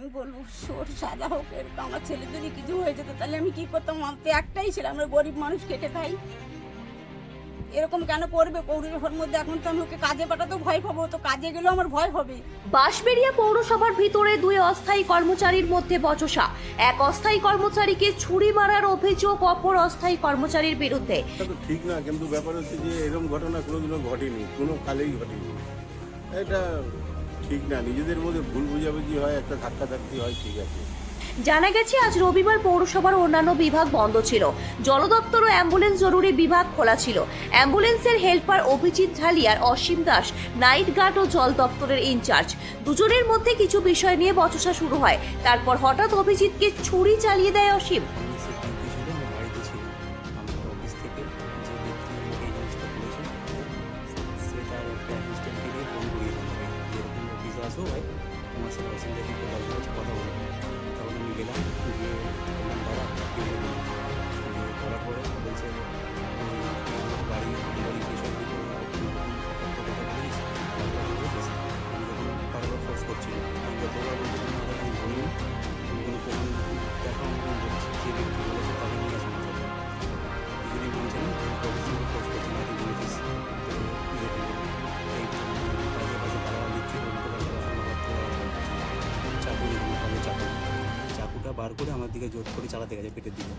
আমি বলব সোর সাজা হোক এরকম আমার ছেলে যদি কিছু হয়ে যেত তাহলে আমি কি করতাম? আমার তো একটাই ছিল আমরা গরিব মানুষ কেটে খাই। এরকম কেন করবে? পৌরসভার মধ্যে এখন তো আমি ওকে কাজে পাঠাতেও ভয় পাবো তো কাজে গেলেও আমার ভয় হবে। বাঁশবেড়িয়া পৌরসভার ভিতরে দুই অস্থায়ী কর্মচারীর মধ্যে বচসা। এক অস্থায়ী কর্মচারীকে ছুরি মারার অভিযোগ অপর অস্থায়ী কর্মচারীর বিরুদ্ধে। ঠিক না কিন্তু ব্যাপার হচ্ছে যে এরকম ঘটনা কোনোদিনও ঘটেনি কোনো কালেই ঘটেনি। এটা ঠিক না, নিজেদের মধ্যে ভুল বুঝাবুঝি হয়, একটা ধাক্কা ধাক্কি হয়, ঠিক আছে। জানা গেছে, আজ রবিবার পৌরসভার অন্যান্য বিভাগ বন্ধ ছিল। জল দপ্তর ও অ্যাম্বুলেন্স জরুরি বিভাগ খোলা ছিল। অ্যাম্বুলেন্সের হেল্পার অভিজিৎ ঢালিয়ার অসীম দাস, নাইট গার্ড ও জল দপ্তরের ইনচার্জ। দুজনের মধ্যে কিছু বিষয় নিয়ে বচসা শুরু হয়। তারপর হঠাৎ অভিজিৎকে ছুরি চালিয়ে দেয় অসীম। সাথে অসুবিধা একটু দরকার আছে কথা বলব তখন আমি গেলাম, গিয়ে দিয়ে করার পরে বলছে করে আমার দিকে জোর করে চালাতে গেছে পেটের দিকে।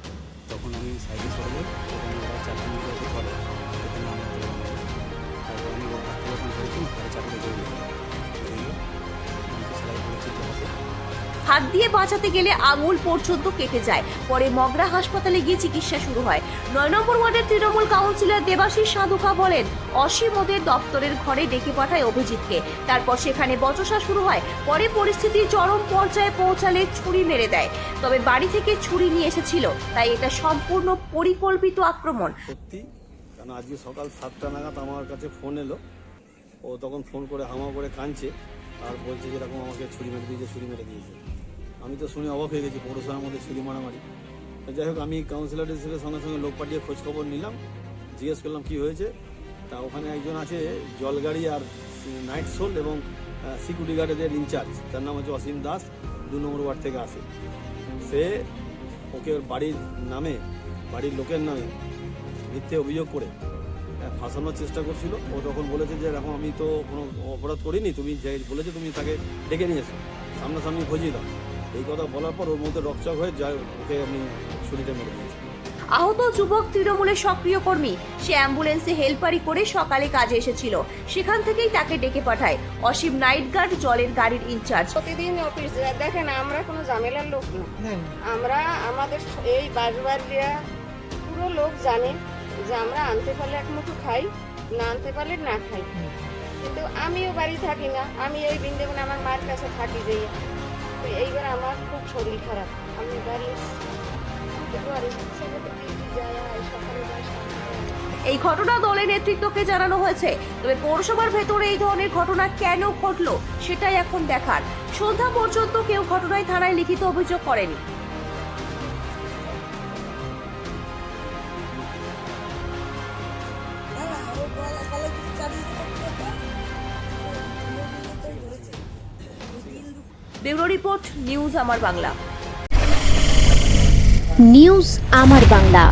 তখন আমি সাইডে সরে যাই হাত দিয়ে বাঁচাতে গেলে আঙুল পর্যন্ত কেটে যায়। পরে মগরা হাসপাতালে গিয়ে চিকিৎসা শুরু হয়। নয় নম্বর ওয়ার্ডের তৃণমূল কাউন্সিলর দেবাশিস সাধুকা বলেন, অসীম ওদের দপ্তরের ঘরে ডেকে পাঠায় অভিজিৎকে। তারপর সেখানে বচসা শুরু হয়। পরে পরিস্থিতি চরম পর্যায়ে পৌঁছালে ছুরি মেরে দেয়। তবে বাড়ি থেকে ছুরি নিয়ে এসেছিল। তাই এটা সম্পূর্ণ পরিকল্পিত আক্রমণ। সত্যি কারণ আজকে সকাল সাতটা নাগাদ আমার কাছে ফোন এলো। ও তখন ফোন করে হামা করে কাঁদছে। আর বলছে যেরকম আমাকে ছুরি মেরে দিয়েছে, ছুরি মেরে দিয়েছে। আমি তো শুনে অবাক হয়ে গেছি, পৌরসভার মধ্যে ছুরি মারামারি। যাই হোক, আমি কাউন্সিলর হিসেবে সঙ্গে সঙ্গে লোক পাঠিয়ে খোঁজ খবর নিলাম, জিজ্ঞেস করলাম, কি হয়েছে? তা ওখানে একজন আছে, জলগাড়ি আর নাইট সোল এবং সিকিউরিটি গার্ডের ইনচার্জ তার নাম হচ্ছে অসীম দাস, দু নম্বর ওয়ার্ড থেকে আসে। সে ওকে ওর বাড়ির নামে, বাড়ির লোকের নামে মিথ্যে অভিযোগ করে ফাঁসানোর চেষ্টা করছিল। ও তখন বলেছে যে এরকম আমি তো কোনো অপরাধ করিনি, তুমি যে বলেছে, তুমি তাকে ডেকে নিয়ে এসো। সামনাসামনি খোঁজিয়ে দাও এই কথা বলার পর ওর মধ্যে রকচক হয়ে যায় ওকে আমি ছুরিটা মেরে দিয়েছি। আহত যুবক তৃণমূলের সক্রিয় কর্মী। সে অ্যাম্বুলেন্সে হেলপারি করে সকালে কাজে এসেছিল। সেখান থেকেই তাকে ডেকে পাঠায়। অসীম নাইট গার্ড জলের গাড়ির ইনচার্জ। প্রতিদিন অফিস দেখেন আমরা কোনো ঝামেলার লোক না। আমরা আমাদের এই বাড়িয়া পুরো লোক জানে যে আমরা আনতে পারলে এক মুঠো খাই না আনতে পারলে না খাই। কিন্তু আমিও বাড়ি থাকি না। আমি এই বৃন্দাবন আমার মার কাছে থাকি তো এইবার আমার খুব শরীর খারাপ। আমি। এই ঘটনা দলের নেতৃত্বকে জানানো হয়েছে। তবে পৌরসভার ভেতরে এই ধরনের ঘটনা কেন ঘটলো, সেটাই এখন দেখার। সন্ধ্যা পর্যন্ত কেউ ঘটনায় থানায় লিখিত অভিযোগ করেনি। ব্যুরো রিপোর্ট নিউজ আমার বাংলা। নিউজ আমার বাংলা।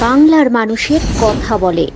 বাংলার মানুষের কথা বলে।